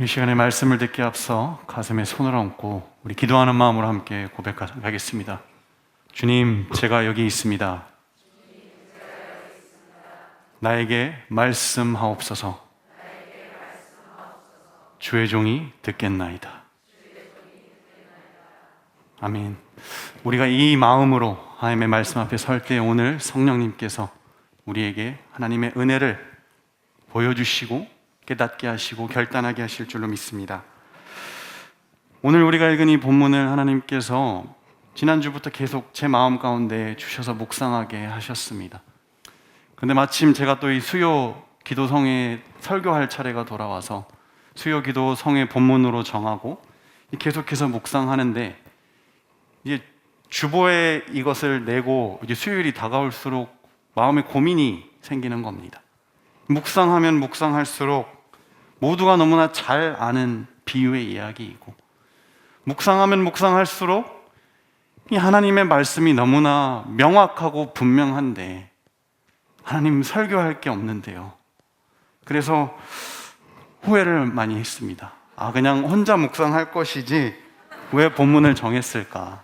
이 시간에 말씀을 듣기 앞서 가슴에 손을 얹고 우리 기도하는 마음으로 함께 고백하겠습니다. 주님, 제가 여기 있습니다. 나에게 말씀하옵소서. 주의 종이 듣겠나이다. 아멘. 우리가 이 마음으로 하나님의 말씀 앞에 설 때 오늘 성령님께서 우리에게 하나님의 은혜를 보여주시고 깨닫게 하시고 결단하게 하실 줄로 믿습니다. 오늘 우리가 읽은 이 본문을 하나님께서 지난주부터 계속 제 마음 가운데 주셔서 묵상하게 하셨습니다. 근데 마침 제가 또 이 수요 기도성에 설교할 차례가 돌아와서 수요 기도성의 본문으로 정하고 계속해서 묵상하는데 이제 주보에 이것을 내고 이제 수요일이 다가올수록 마음에 고민이 생기는 겁니다. 묵상하면 묵상할수록 모두가 너무나 잘 아는 비유의 이야기이고 묵상하면 묵상할수록 이 하나님의 말씀이 너무나 명확하고 분명한데 하나님 설교할 게 없는데요. 그래서 후회를 많이 했습니다. 아, 그냥 혼자 묵상할 것이지 왜 본문을 정했을까?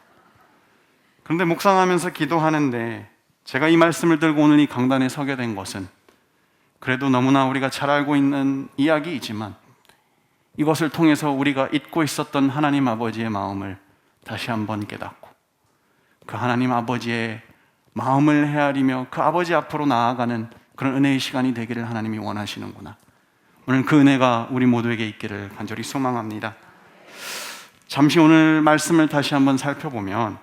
그런데 묵상하면서 기도하는데 제가 이 말씀을 들고 오늘 이 강단에 서게 된 것은 그래도 너무나 우리가 잘 알고 있는 이야기이지만 이것을 통해서 우리가 잊고 있었던 하나님 아버지의 마음을 다시 한번 깨닫고 그 하나님 아버지의 마음을 헤아리며 그 아버지 앞으로 나아가는 그런 은혜의 시간이 되기를 하나님이 원하시는구나. 오늘 그 은혜가 우리 모두에게 있기를 간절히 소망합니다. 잠시 오늘 말씀을 다시 한번 살펴보면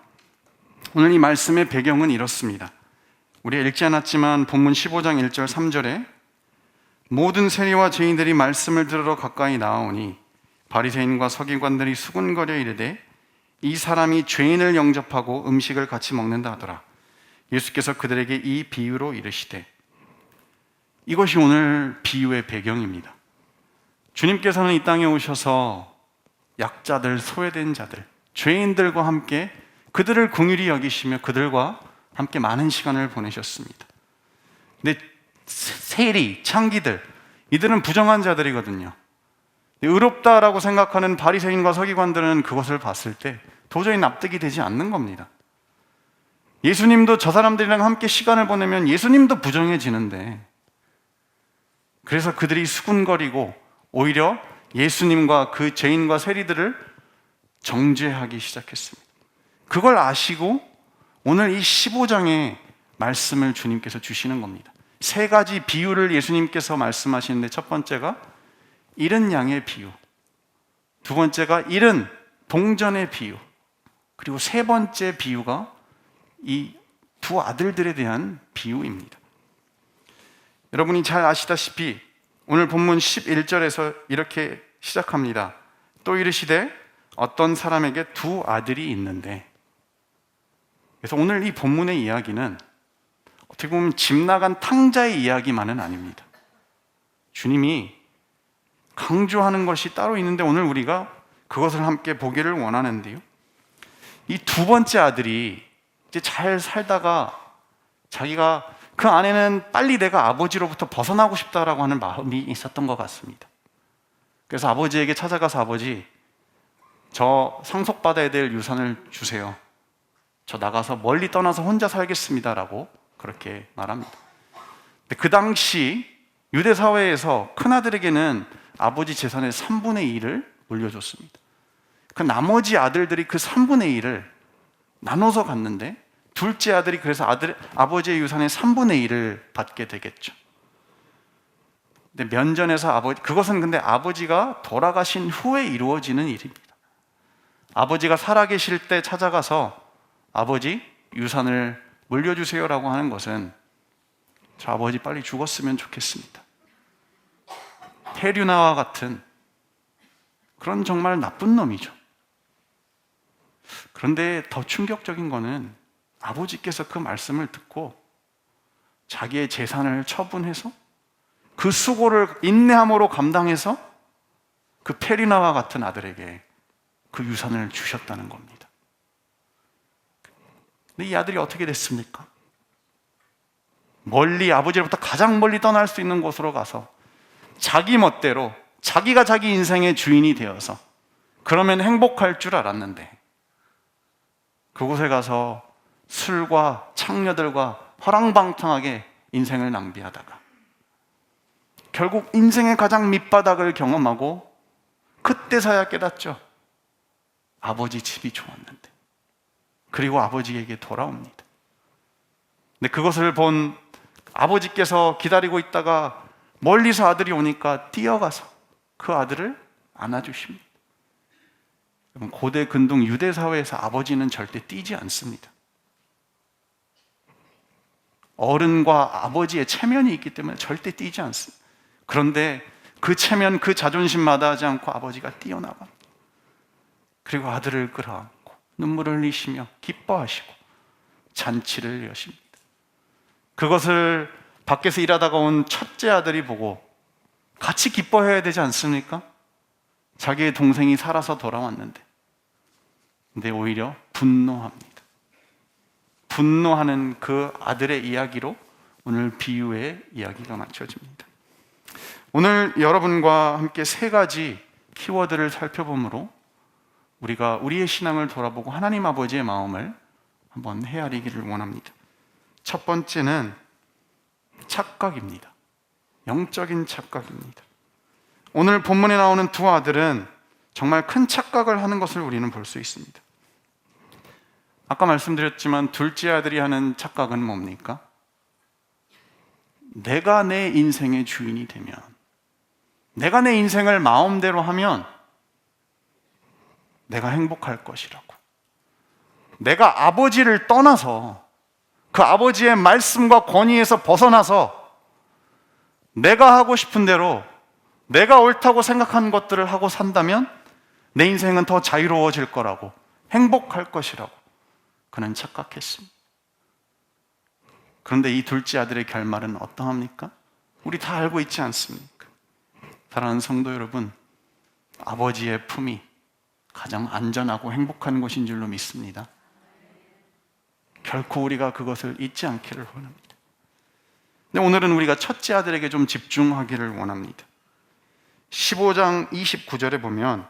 오늘 이 말씀의 배경은 이렇습니다. 우리 읽지 않았지만 본문 15장 1절 3절에 모든 세리와 죄인들이 말씀을 들으러 가까이 나오니 바리새인과 서기관들이 수군거려 이르되 이 사람이 죄인을 영접하고 음식을 같이 먹는다 하더라. 예수께서 그들에게 이 비유로 이르시되 이것이 오늘 비유의 배경입니다. 주님께서는 이 땅에 오셔서 약자들, 소외된 자들, 죄인들과 함께 그들을 궁휼히 여기시며 그들과 함께 많은 시간을 보내셨습니다. 근데 세리, 창기들, 이들은 부정한 자들이거든요. 의롭다라고 생각하는 바리새인과 서기관들은 그것을 봤을 때 도저히 납득이 되지 않는 겁니다. 예수님도 저 사람들이랑 함께 시간을 보내면 예수님도 부정해지는데 그래서 그들이 수군거리고 오히려 예수님과 그 죄인과 세리들을 정죄하기 시작했습니다. 그걸 아시고 오늘 이 15장의 말씀을 주님께서 주시는 겁니다. 세 가지 비유를 예수님께서 말씀하시는데 첫 번째가 잃은 양의 비유, 두 번째가 잃은 동전의 비유, 그리고 세 번째 비유가 이 두 아들들에 대한 비유입니다. 여러분이 잘 아시다시피 오늘 본문 11절에서 이렇게 시작합니다. 또 이르시되 어떤 사람에게 두 아들이 있는데 그래서 오늘 이 본문의 이야기는 어떻게 보면 집 나간 탕자의 이야기만은 아닙니다. 주님이 강조하는 것이 따로 있는데 오늘 우리가 그것을 함께 보기를 원하는데요. 이 두 번째 아들이 이제 잘 살다가 자기가 그 안에는 빨리 내가 아버지로부터 벗어나고 싶다라고 하는 마음이 있었던 것 같습니다. 그래서 아버지에게 찾아가서 아버지, 저 상속받아야 될 유산을 주세요. 저 나가서 멀리 떠나서 혼자 살겠습니다라고 그렇게 말합니다. 그 당시 유대 사회에서 큰 아들에게는 아버지 재산의 3분의 1을 물려줬습니다. 그 나머지 아들들이 그 3분의 1을 나눠서 갔는데 둘째 아들이 그래서 아들 아버지의 유산의 3분의 1을 받게 되겠죠. 근데 면전에서 아버지 그것은 근데 아버지가 돌아가신 후에 이루어지는 일입니다. 아버지가 살아계실 때 찾아가서 아버지 유산을 물려주세요라고 하는 것은 저 아버지 빨리 죽었으면 좋겠습니다. 테류나와 같은 그런 정말 나쁜 놈이죠. 그런데 더 충격적인 거는 아버지께서 그 말씀을 듣고 자기의 재산을 처분해서 그 수고를 인내함으로 감당해서 그 페리나와 같은 아들에게 그 유산을 주셨다는 겁니다. 근데 이 아들이 어떻게 됐습니까? 멀리 아버지로부터 가장 멀리 떠날 수 있는 곳으로 가서 자기 멋대로 자기가 자기 인생의 주인이 되어서 그러면 행복할 줄 알았는데 그곳에 가서 술과 창녀들과 허랑방탕하게 인생을 낭비하다가 결국 인생의 가장 밑바닥을 경험하고 그때서야 깨닫죠. 아버지 집이 좋았는데. 그리고 아버지에게 돌아옵니다. 근데 그것을 본 아버지께서 기다리고 있다가 멀리서 아들이 오니까 뛰어가서 그 아들을 안아주십니다. 고대 근동 유대 사회에서 아버지는 절대 뛰지 않습니다. 어른과 아버지의 체면이 있기 때문에 절대 뛰지 않습니다. 그런데 그 체면, 그 자존심 마다 하지 않고 아버지가 뛰어나갑니다. 그리고 아들을 끌어안고 눈물을 흘리시며 기뻐하시고 잔치를 여십니다. 그것을 밖에서 일하다가 온 첫째 아들이 보고 같이 기뻐해야 되지 않습니까? 자기의 동생이 살아서 돌아왔는데. 근데 오히려 분노합니다. 분노하는 그 아들의 이야기로 오늘 비유의 이야기가 맞춰집니다. 오늘 여러분과 함께 세 가지 키워드를 살펴보므로 우리가 우리의 신앙을 돌아보고 하나님 아버지의 마음을 한번 헤아리기를 원합니다. 첫 번째는 착각입니다. 영적인 착각입니다. 오늘 본문에 나오는 두 아들은 정말 큰 착각을 하는 것을 우리는 볼 수 있습니다. 아까 말씀드렸지만 둘째 아들이 하는 착각은 뭡니까? 내가 내 인생의 주인이 되면, 내가 내 인생을 마음대로 하면 내가 행복할 것이라고. 내가 아버지를 떠나서 그 아버지의 말씀과 권위에서 벗어나서 내가 하고 싶은 대로 내가 옳다고 생각한 것들을 하고 산다면 내 인생은 더 자유로워질 거라고 행복할 것이라고 그는 착각했습니다. 그런데 이 둘째 아들의 결말은 어떠합니까? 우리 다 알고 있지 않습니까? 사랑하는 성도 여러분, 아버지의 품이 가장 안전하고 행복한 곳인 줄로 믿습니다. 결코 우리가 그것을 잊지 않기를 원합니다. 근데 오늘은 우리가 첫째 아들에게 좀 집중하기를 원합니다. 15장 29절에 보면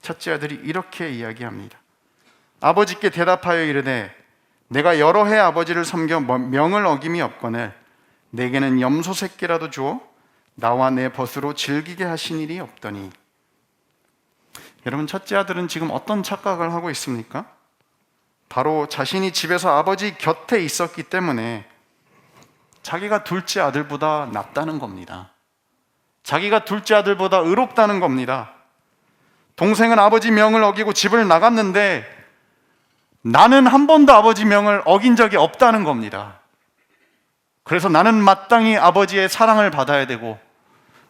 첫째 아들이 이렇게 이야기합니다. 아버지께 대답하여 이르되 내가 여러 해 아버지를 섬겨 명을 어김이 없거늘 내게는 염소 새끼라도 주어 나와 내 벗으로 즐기게 하신 일이 없더니 여러분 첫째 아들은 지금 어떤 착각을 하고 있습니까? 바로 자신이 집에서 아버지 곁에 있었기 때문에 자기가 둘째 아들보다 낫다는 겁니다. 자기가 둘째 아들보다 의롭다는 겁니다. 동생은 아버지 명을 어기고 집을 나갔는데 나는 한 번도 아버지 명을 어긴 적이 없다는 겁니다. 그래서 나는 마땅히 아버지의 사랑을 받아야 되고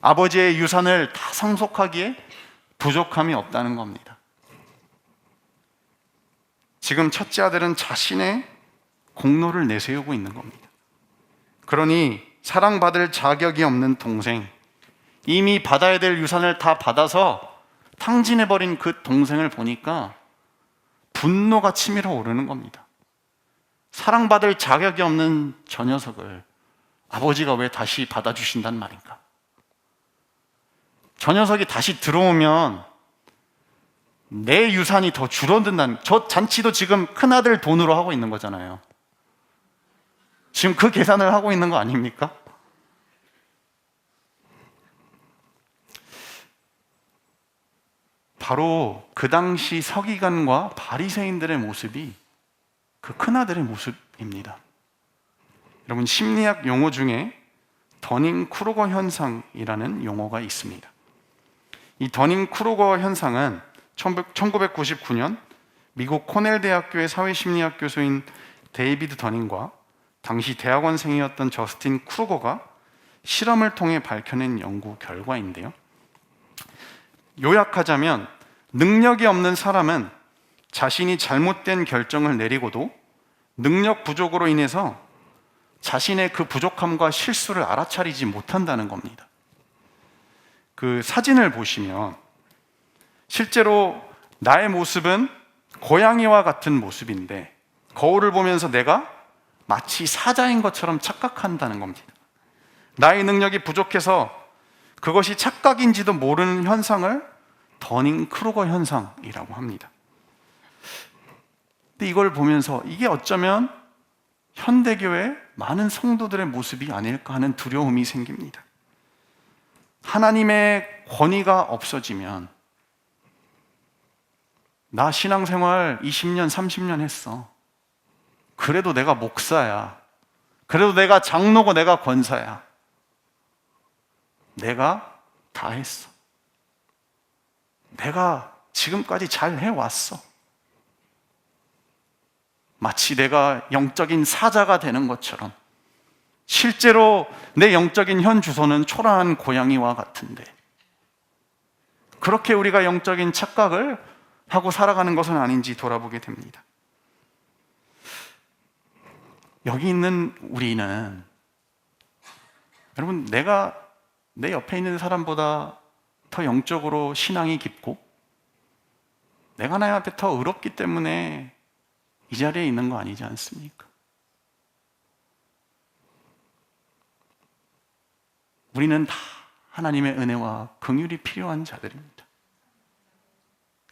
아버지의 유산을 다 상속하기에 부족함이 없다는 겁니다. 지금 첫째 아들은 자신의 공로를 내세우고 있는 겁니다. 그러니 사랑받을 자격이 없는 동생, 이미 받아야 될 유산을 다 받아서 탕진해버린 그 동생을 보니까 분노가 치밀어 오르는 겁니다. 사랑받을 자격이 없는 저 녀석을 아버지가 왜 다시 받아주신단 말인가? 저 녀석이 다시 들어오면 내 유산이 더 줄어든다는, 저 잔치도 지금 큰아들 돈으로 하고 있는 거잖아요. 지금 그 계산을 하고 있는 거 아닙니까? 바로 그 당시 서기관과 바리새인들의 모습이 그 큰아들의 모습입니다. 여러분 심리학 용어 중에 더닝 크루거 현상이라는 용어가 있습니다. 이 더닝 크루거 현상은 1999년 미국 코넬 대학교의 사회심리학 교수인 데이비드 더닝과 당시 대학원생이었던 저스틴 크루거가 실험을 통해 밝혀낸 연구 결과인데요. 요약하자면 능력이 없는 사람은 자신이 잘못된 결정을 내리고도 능력 부족으로 인해서 자신의 그 부족함과 실수를 알아차리지 못한다는 겁니다. 그 사진을 보시면 실제로 나의 모습은 고양이와 같은 모습인데 거울을 보면서 내가 마치 사자인 것처럼 착각한다는 겁니다. 나의 능력이 부족해서 그것이 착각인지도 모르는 현상을 더닝 크루거 현상이라고 합니다. 근데 이걸 보면서 이게 어쩌면 현대교회 많은 성도들의 모습이 아닐까 하는 두려움이 생깁니다. 하나님의 권위가 없어지면 나 신앙생활 20년, 30년 했어. 그래도 내가 목사야. 그래도 내가 장로고 내가 권사야. 내가 다 했어. 내가 지금까지 잘 해왔어. 마치 내가 영적인 사자가 되는 것처럼 실제로 내 영적인 현 주소는 초라한 고양이와 같은데 그렇게 우리가 영적인 착각을 하고 살아가는 것은 아닌지 돌아보게 됩니다. 여기 있는 우리는 여러분 내가 내 옆에 있는 사람보다 더 영적으로 신앙이 깊고 내가 앞에 더 의롭기 때문에 이 자리에 있는 거 아니지 않습니까? 우리는 다 하나님의 은혜와 긍휼이 필요한 자들입니다.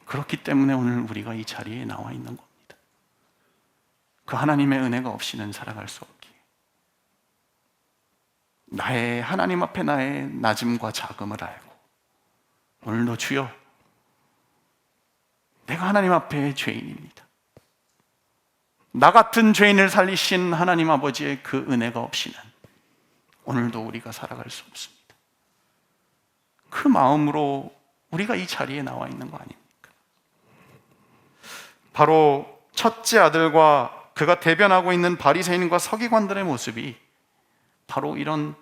그렇기 때문에 오늘 우리가 이 자리에 나와 있는 겁니다. 그 하나님의 은혜가 없이는 살아갈 수 없기에. 나의 하나님 앞에 나의 낮음과 작음을 알고 오늘도 주여 내가 하나님 앞에 죄인입니다. 나 같은 죄인을 살리신 하나님 아버지의 그 은혜가 없이는 오늘도 우리가 살아갈 수 없습니다. 그 마음으로 우리가 이 자리에 나와 있는 거 아닙니까? 바로 첫째 아들과 그가 대변하고 있는 바리새인과 서기관들의 모습이 바로 이런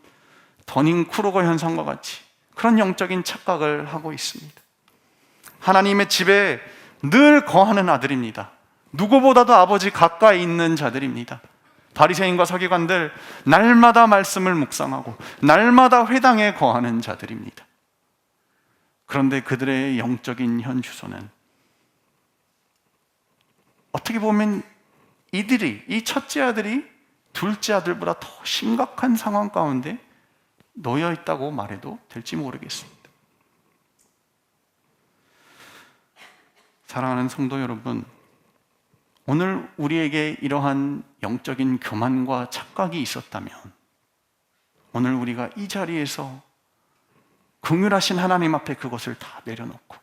더닝 크루거 현상과 같이 그런 영적인 착각을 하고 있습니다. 하나님의 집에 늘 거하는 아들입니다. 누구보다도 아버지 가까이 있는 자들입니다. 바리새인과 서기관들 날마다 말씀을 묵상하고 날마다 회당에 거하는 자들입니다. 그런데 그들의 영적인 현 주소는 어떻게 보면 이들이 이 첫째 아들이 둘째 아들보다 더 심각한 상황 가운데 놓여 있다고 말해도 될지 모르겠습니다. 사랑하는 성도 여러분, 오늘 우리에게 이러한 영적인 교만과 착각이 있었다면 오늘 우리가 이 자리에서 긍휼하신 하나님 앞에 그것을 다 내려놓고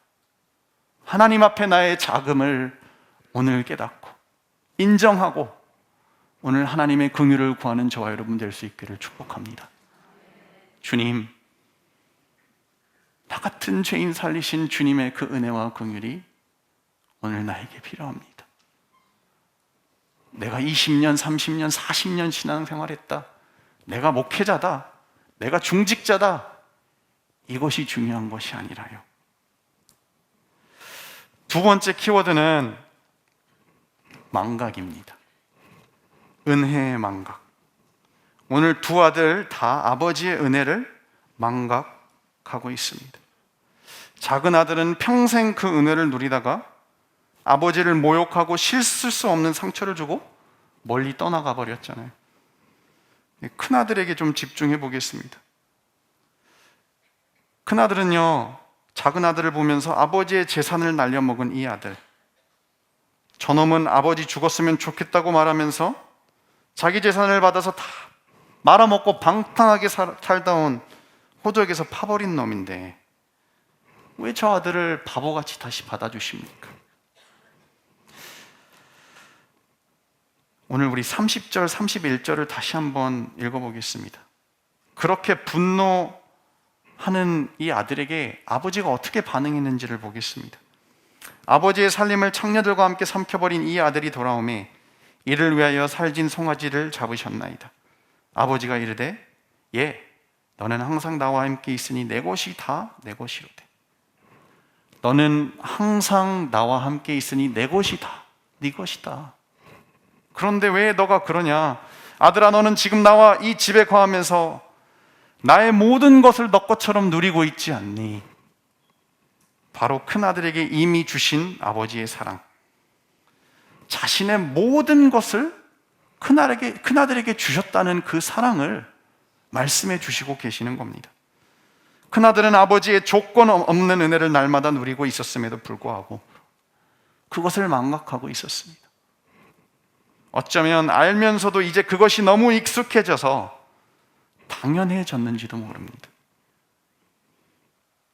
하나님 앞에 나의 자금을 오늘 깨닫고 인정하고 오늘 하나님의 긍휼을 구하는 저와 여러분 될 수 있기를 축복합니다. 주님, 나 같은 죄인 살리신 주님의 그 은혜와 긍휼이 오늘 나에게 필요합니다. 내가 20년, 30년, 40년 신앙생활 했다. 내가 목회자다. 내가 중직자다. 이것이 중요한 것이 아니라요. 두 번째 키워드는 망각입니다. 은혜의 망각. 오늘 두 아들 다 아버지의 은혜를 망각하고 있습니다. 작은 아들은 평생 그 은혜를 누리다가 아버지를 모욕하고 실수 수 없는 상처를 주고 멀리 떠나가 버렸잖아요. 큰 아들에게 좀 집중해 보겠습니다. 큰 아들은요, 작은 아들을 보면서 아버지의 재산을 날려먹은 이 아들. 저놈은 아버지 죽었으면 좋겠다고 말하면서 자기 재산을 받아서 다 말아먹고 방탕하게 살다 온 호적에서 파버린 놈인데 왜 저 아들을 바보같이 다시 받아주십니까? 오늘 우리 30절, 31절을 다시 한번 읽어보겠습니다. 그렇게 분노하는 이 아들에게 아버지가 어떻게 반응했는지를 보겠습니다. 아버지의 살림을 청녀들과 함께 삼켜버린 이 아들이 돌아오매 이를 위하여 살진 송아지를 잡으셨나이다. 아버지가 이르되 예, 너는 항상 나와 함께 있으니 내 것이 다 내 것이로되. 너는 항상 나와 함께 있으니 내 것이 다 네 것이다. 그런데 왜 너가 그러냐? 아들아, 너는 지금 나와 이 집에 거하면서 나의 모든 것을 너 것처럼 누리고 있지 않니? 바로 큰 아들에게 이미 주신 아버지의 사랑. 자신의 모든 것을 큰 아들에게, 큰 아들에게 주셨다는 그 사랑을 말씀해 주시고 계시는 겁니다. 큰아들은 아버지의 조건 없는 은혜를 날마다 누리고 있었음에도 불구하고 그것을 망각하고 있었습니다. 어쩌면 알면서도 이제 그것이 너무 익숙해져서 당연해졌는지도 모릅니다.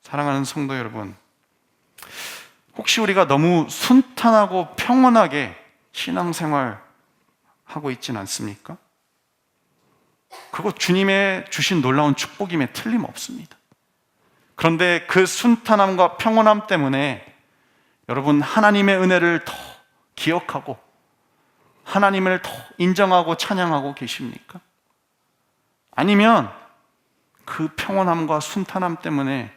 사랑하는 성도 여러분, 혹시 우리가 너무 순탄하고 평온하게 신앙생활 하고 있지는 않습니까? 그거 주님의 주신 놀라운 축복임에 틀림없습니다. 그런데 그 순탄함과 평온함 때문에 여러분 하나님의 은혜를 더 기억하고 하나님을 더 인정하고 찬양하고 계십니까? 아니면 그 평온함과 순탄함 때문에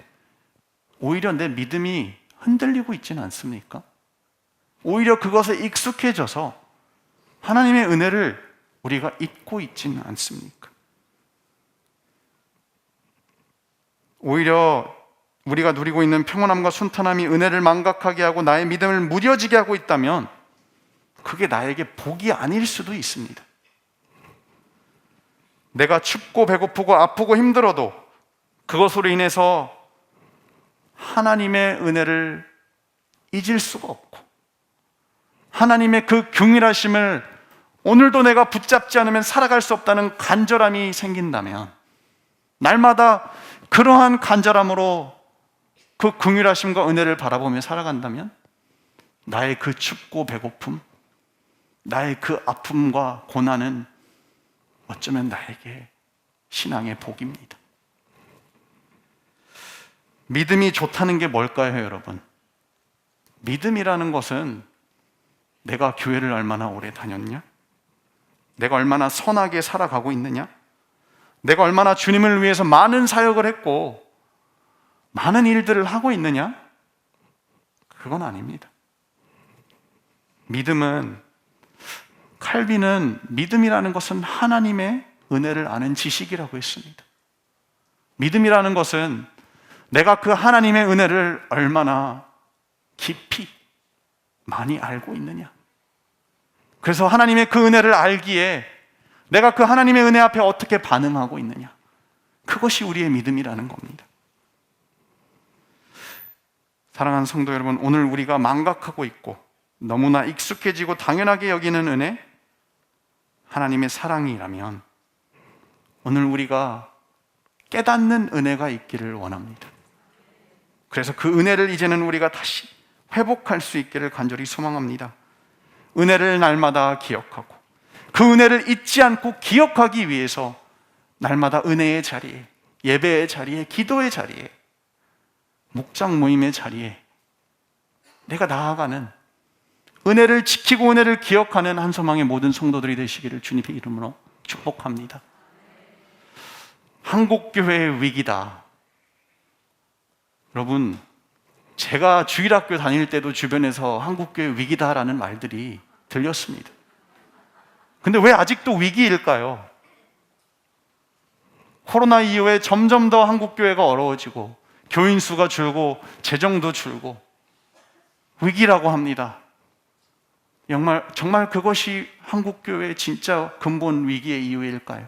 오히려 내 믿음이 흔들리고 있지는 않습니까? 오히려 그것에 익숙해져서 하나님의 은혜를 우리가 잊고 있지는 않습니까? 오히려 우리가 누리고 있는 평온함과 순탄함이 은혜를 망각하게 하고 나의 믿음을 무뎌지게 하고 있다면 그게 나에게 복이 아닐 수도 있습니다. 내가 춥고 배고프고 아프고 힘들어도 그것으로 인해서 하나님의 은혜를 잊을 수가 없고 하나님의 그 균일하심을 오늘도 내가 붙잡지 않으면 살아갈 수 없다는 간절함이 생긴다면 날마다 그러한 간절함으로 그 긍휼하심과 은혜를 바라보며 살아간다면 나의 그 춥고 배고픔, 나의 그 아픔과 고난은 어쩌면 나에게 신앙의 복입니다. 믿음이 좋다는 게 뭘까요, 여러분? 믿음이라는 것은 내가 교회를 얼마나 오래 다녔냐? 내가 얼마나 선하게 살아가고 있느냐? 내가 얼마나 주님을 위해서 많은 사역을 했고 많은 일들을 하고 있느냐? 그건 아닙니다. 믿음은 칼빈은 믿음이라는 것은 하나님의 은혜를 아는 지식이라고 했습니다. 믿음이라는 것은 내가 그 하나님의 은혜를 얼마나 깊이 많이 알고 있느냐. 그래서 하나님의 그 은혜를 알기에 내가 그 하나님의 은혜 앞에 어떻게 반응하고 있느냐. 그것이 우리의 믿음이라는 겁니다. 사랑하는 성도 여러분, 오늘 우리가 망각하고 있고 너무나 익숙해지고 당연하게 여기는 은혜, 하나님의 사랑이라면 오늘 우리가 깨닫는 은혜가 있기를 원합니다. 그래서 그 은혜를 이제는 우리가 다시 회복할 수 있기를 간절히 소망합니다. 은혜를 날마다 기억하고 그 은혜를 잊지 않고 기억하기 위해서 날마다 은혜의 자리에, 예배의 자리에, 기도의 자리에, 묵장 모임의 자리에 내가 나아가는 은혜를 지키고 은혜를 기억하는 한 소망의 모든 성도들이 되시기를 주님의 이름으로 축복합니다. 한국교회의 위기다. 여러분, 제가 주일학교 다닐 때도 주변에서 한국교회 위기다라는 말들이 들렸습니다. 근데 왜 아직도 위기일까요? 코로나 이후에 점점 더 한국교회가 어려워지고 교인 수가 줄고 재정도 줄고 위기라고 합니다. 정말, 정말 그것이 한국교회의 진짜 근본 위기의 이유일까요?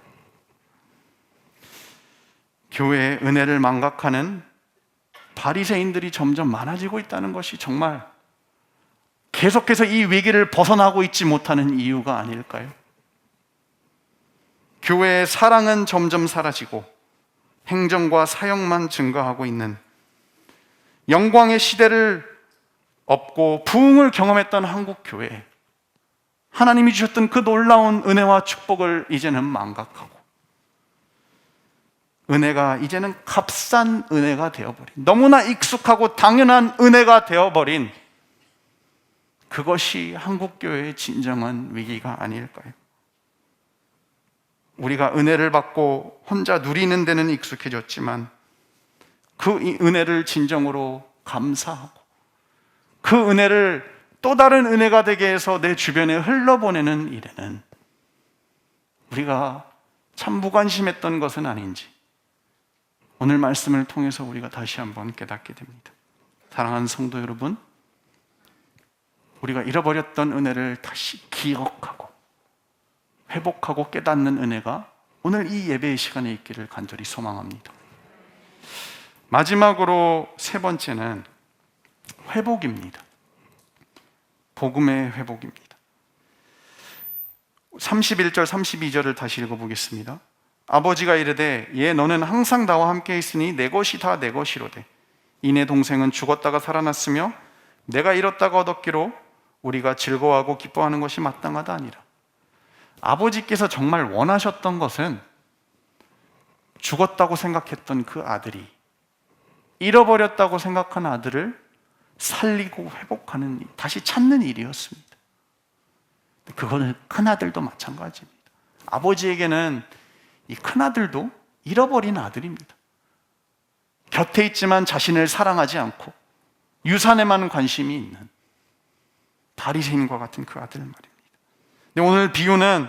교회의 은혜를 망각하는 바리새인들이 점점 많아지고 있다는 것이 정말 계속해서 이 위기를 벗어나고 있지 못하는 이유가 아닐까요? 교회의 사랑은 점점 사라지고 행정과 사역만 증가하고 있는 영광의 시대를 업고 부흥을 경험했던 한국 교회 하나님이 주셨던 그 놀라운 은혜와 축복을 이제는 망각하고 은혜가 이제는 값싼 은혜가 되어버린 너무나 익숙하고 당연한 은혜가 되어버린 그것이 한국교회의 진정한 위기가 아닐까요? 우리가 은혜를 받고 혼자 누리는 데는 익숙해졌지만 그 은혜를 진정으로 감사하고 그 은혜를 또 다른 은혜가 되게 해서 내 주변에 흘러보내는 일에는 우리가 참 무관심했던 것은 아닌지 오늘 말씀을 통해서 우리가 다시 한번 깨닫게 됩니다. 사랑하는 성도 여러분, 우리가 잃어버렸던 은혜를 다시 기억하고 회복하고 깨닫는 은혜가 오늘 이 예배의 시간에 있기를 간절히 소망합니다. 마지막으로 세 번째는 회복입니다. 복음의 회복입니다. 31절 32절을 다시 읽어보겠습니다. 아버지가 이르되 얘 너는 항상 나와 함께 있으니 내 것이 다 내 것이로되 이내 동생은 죽었다가 살아났으며 내가 잃었다가 얻었기로 우리가 즐거워하고 기뻐하는 것이 마땅하다 아니라 아버지께서 정말 원하셨던 것은 죽었다고 생각했던 그 아들이 잃어버렸다고 생각한 아들을 살리고 회복하는 일, 다시 찾는 일이었습니다. 그거는 큰 아들도 마찬가지입니다. 아버지에게는 이 큰 아들도 잃어버린 아들입니다. 곁에 있지만 자신을 사랑하지 않고 유산에만 관심이 있는 바리새인과 같은 그 아들 말입니다. 근데 오늘 비유는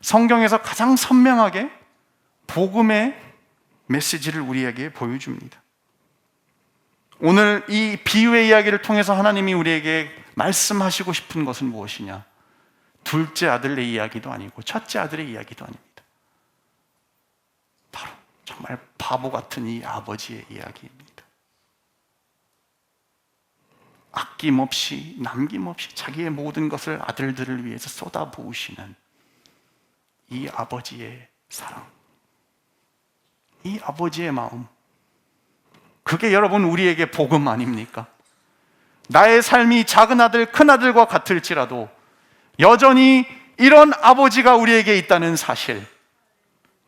성경에서 가장 선명하게 복음의 메시지를 우리에게 보여줍니다. 오늘 이 비유의 이야기를 통해서 하나님이 우리에게 말씀하시고 싶은 것은 무엇이냐? 둘째 아들의 이야기도 아니고 첫째 아들의 이야기도 아닙니다. 바로 정말 바보 같은 이 아버지의 이야기입니다. 아낌없이 남김없이 자기의 모든 것을 아들들을 위해서 쏟아부으시는 이 아버지의 사랑. 이 아버지의 마음. 그게 여러분 우리에게 복음 아닙니까? 나의 삶이 작은 아들, 큰 아들과 같을지라도 여전히 이런 아버지가 우리에게 있다는 사실.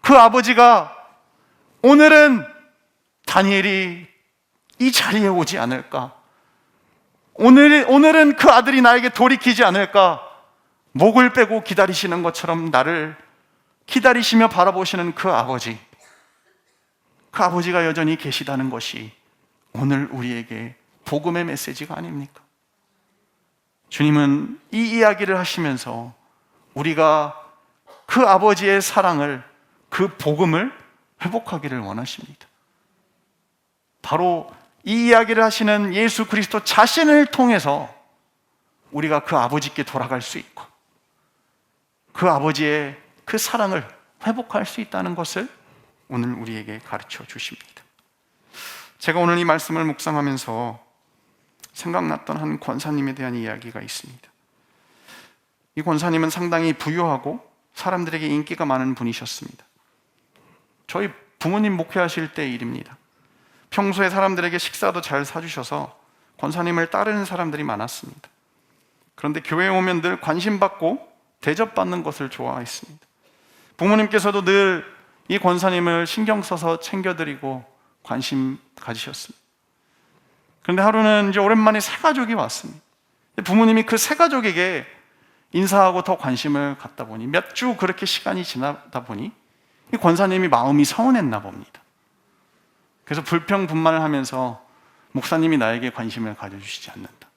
그 아버지가 오늘은 다니엘이 이 자리에 오지 않을까? 오늘, 오늘은 그 아들이 나에게 돌이키지 않을까? 목을 빼고 기다리시는 것처럼 나를 기다리시며 바라보시는 그 아버지. 그 아버지가 여전히 계시다는 것이 오늘 우리에게 복음의 메시지가 아닙니까? 주님은 이 이야기를 하시면서 우리가 그 아버지의 사랑을, 그 복음을 회복하기를 원하십니다. 바로 이 이야기를 하시는 예수 그리스도 자신을 통해서 우리가 그 아버지께 돌아갈 수 있고 그 아버지의 그 사랑을 회복할 수 있다는 것을 오늘 우리에게 가르쳐 주십니다. 제가 오늘 이 말씀을 묵상하면서 생각났던 한 권사님에 대한 이야기가 있습니다. 이 권사님은 상당히 부유하고 사람들에게 인기가 많은 분이셨습니다. 저희 부모님 목회하실 때 일입니다. 평소에 사람들에게 식사도 잘 사주셔서 권사님을 따르는 사람들이 많았습니다. 그런데 교회에 오면 늘 관심받고 대접받는 것을 좋아했습니다. 부모님께서도 늘 이 권사님을 신경 써서 챙겨드리고 관심 가지셨습니다. 그런데 하루는 이제 오랜만에 새 가족이 왔습니다. 부모님이 그 새 가족에게 인사하고 더 관심을 갖다 보니 몇 주 그렇게 시간이 지나다 보니 이 권사님이 마음이 서운했나 봅니다. 그래서 불평분만을 하면서 목사님이 나에게 관심을 가져주시지 않는다.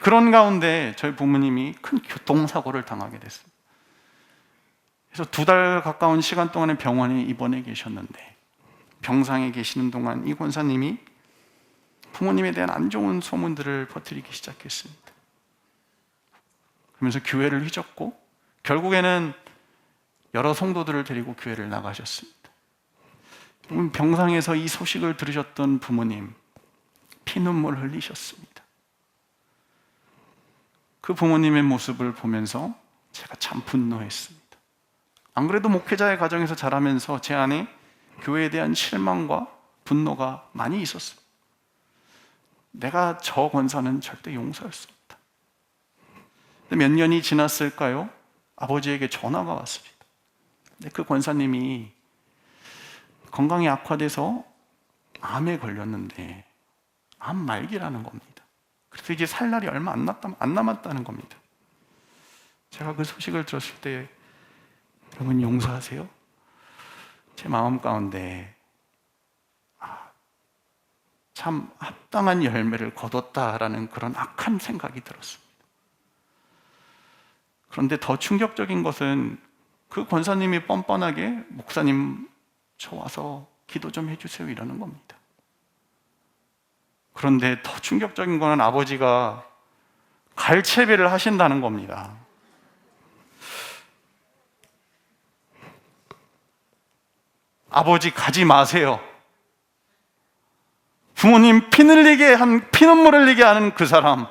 그런 가운데 저희 부모님이 큰 교통사고를 당하게 됐습니다. 그래서 두 달 가까운 시간 동안에 병원에 입원해 계셨는데 병상에 계시는 동안 이 권사님이 부모님에 대한 안 좋은 소문들을 퍼뜨리기 시작했습니다. 그러면서 교회를 휘젓고 결국에는 여러 성도들을 데리고 교회를 나가셨습니다. 병상에서 이 소식을 들으셨던 부모님 피눈물 흘리셨습니다. 그 부모님의 모습을 보면서 제가 참 분노했습니다. 안 그래도 목회자의 가정에서 자라면서 제 안에 교회에 대한 실망과 분노가 많이 있었어요. 내가 저 권사는 절대 용서할 수 없다. 몇 년이 지났을까요? 아버지에게 전화가 왔습니다. 그 권사님이 건강이 악화돼서 암에 걸렸는데 암 말기라는 겁니다. 그래서 이제 살 날이 얼마 안 남았다는 겁니다. 제가 그 소식을 들었을 때 여러분 용서하세요. 제 마음 가운데 아, 참 합당한 열매를 거뒀다라는 그런 악한 생각이 들었습니다. 그런데 더 충격적인 것은 그 권사님이 뻔뻔하게 목사님 저 와서 기도 좀 해주세요 이러는 겁니다. 그런데 더 충격적인 거는 아버지가 갈채비를 하신다는 겁니다. 아버지 가지 마세요. 부모님 피 흘리게 한 피눈물 흘리게 하는 그 사람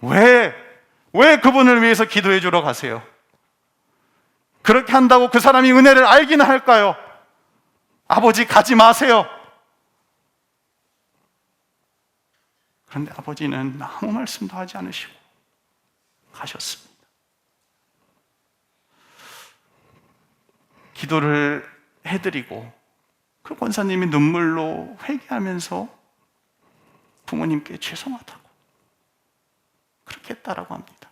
왜, 왜 그분을 위해서 기도해 주러 가세요? 그렇게 한다고 그 사람이 은혜를 알기는 할까요? 아버지 가지 마세요. 그런데 아버지는 아무 말씀도 하지 않으시고 가셨습니다. 기도를 해드리고 그 권사님이 눈물로 회개하면서 부모님께 죄송하다고 그렇게 했다라고 합니다.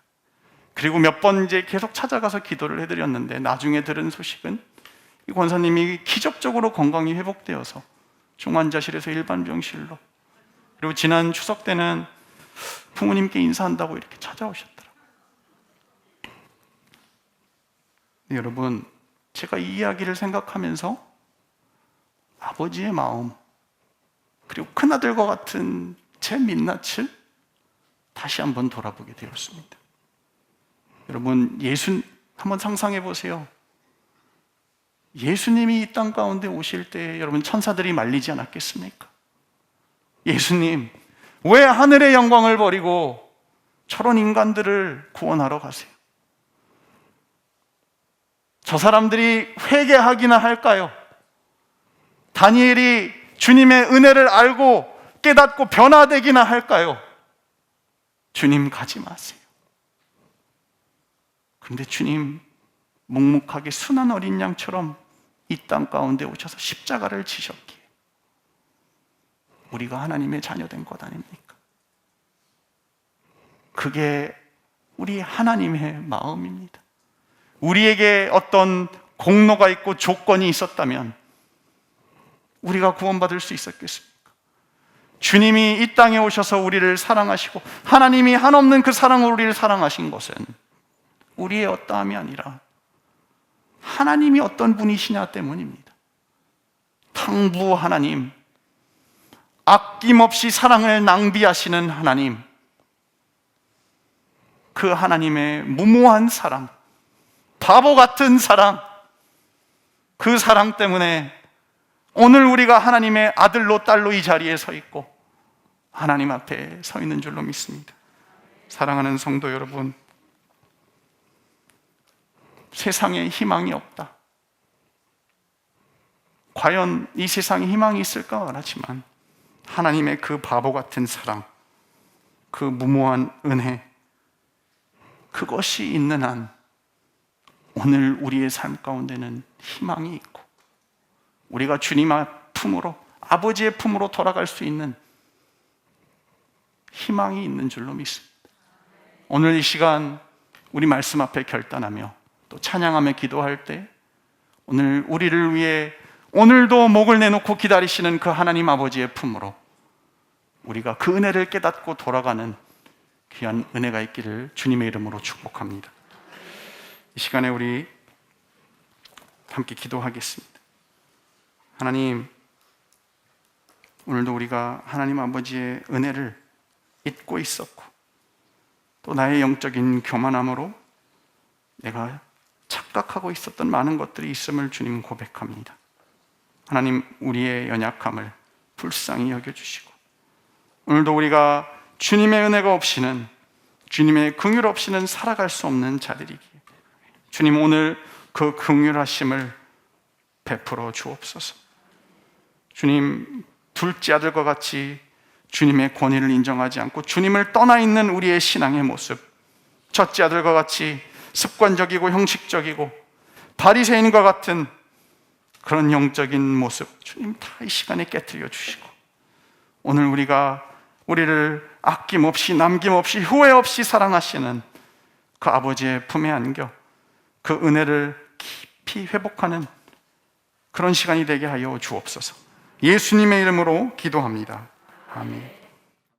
그리고 몇 번 이제 계속 찾아가서 기도를 해드렸는데 나중에 들은 소식은 이 권사님이 기적적으로 건강이 회복되어서 중환자실에서 일반 병실로 그리고 지난 추석 때는 부모님께 인사한다고 이렇게 찾아오셨더라고요. 네, 여러분, 제가 이 이야기를 생각하면서 아버지의 마음, 그리고 큰아들과 같은 제 민낯을 다시 한번 돌아보게 되었습니다. 여러분, 예수, 한번 상상해 보세요. 예수님이 이 땅 가운데 오실 때 여러분 천사들이 말리지 않았겠습니까? 예수님, 왜 하늘의 영광을 버리고 저런 인간들을 구원하러 가세요? 저 사람들이 회개하기나 할까요? 다니엘이 주님의 은혜를 알고 깨닫고 변화되기나 할까요? 주님 가지 마세요. 그런데 주님 묵묵하게 순한 어린 양처럼 이 땅 가운데 오셔서 십자가를 지셨기에 우리가 하나님의 자녀된 것 아닙니까? 그게 우리 하나님의 마음입니다. 우리에게 어떤 공로가 있고 조건이 있었다면 우리가 구원받을 수 있었겠습니까? 주님이 이 땅에 오셔서 우리를 사랑하시고 하나님이 한없는 그 사랑으로 우리를 사랑하신 것은 우리의 어떠함이 아니라 하나님이 어떤 분이시냐 때문입니다. 탕부 하나님, 아낌없이 사랑을 낭비하시는 하나님, 그 하나님의 무모한 사랑, 바보 같은 사랑, 그 사랑 때문에 오늘 우리가 하나님의 아들로 딸로 이 자리에 서 있고 하나님 앞에 서 있는 줄로 믿습니다. 사랑하는 성도 여러분, 세상에 희망이 없다. 과연 이 세상에 희망이 있을까 말하지만 하나님의 그 바보 같은 사랑, 그 무모한 은혜, 그것이 있는 한 오늘 우리의 삶 가운데는 희망이 있고 우리가 주님 앞 품으로 아버지의 품으로 돌아갈 수 있는 희망이 있는 줄로 믿습니다. 오늘 이 시간 우리 말씀 앞에 결단하며 또 찬양하며 기도할 때 오늘 우리를 위해 오늘도 목을 내놓고 기다리시는 그 하나님 아버지의 품으로 우리가 그 은혜를 깨닫고 돌아가는 귀한 은혜가 있기를 주님의 이름으로 축복합니다. 이 시간에 우리 함께 기도하겠습니다. 하나님, 오늘도 우리가 하나님 아버지의 은혜를 잊고 있었고, 또 나의 영적인 교만함으로 내가 착각하고 있었던 많은 것들이 있음을 주님 고백합니다. 하나님, 우리의 연약함을 불쌍히 여겨주시고, 오늘도 우리가 주님의 은혜가 없이는, 주님의 긍휼 없이는 살아갈 수 없는 자들이기에, 주님 오늘 그 긍휼하심을 베풀어 주옵소서. 주님, 둘째 아들과 같이 주님의 권위를 인정하지 않고 주님을 떠나 있는 우리의 신앙의 모습, 첫째 아들과 같이 습관적이고 형식적이고 바리새인과 같은 그런 영적인 모습 주님 다 이 시간에 깨뜨려 주시고 오늘 우리가 우리를 아낌없이 남김없이 후회 없이 사랑하시는 그 아버지의 품에 안겨 그 은혜를 깊이 회복하는 그런 시간이 되게 하여 주옵소서. 예수님의 이름으로 기도합니다. 아멘.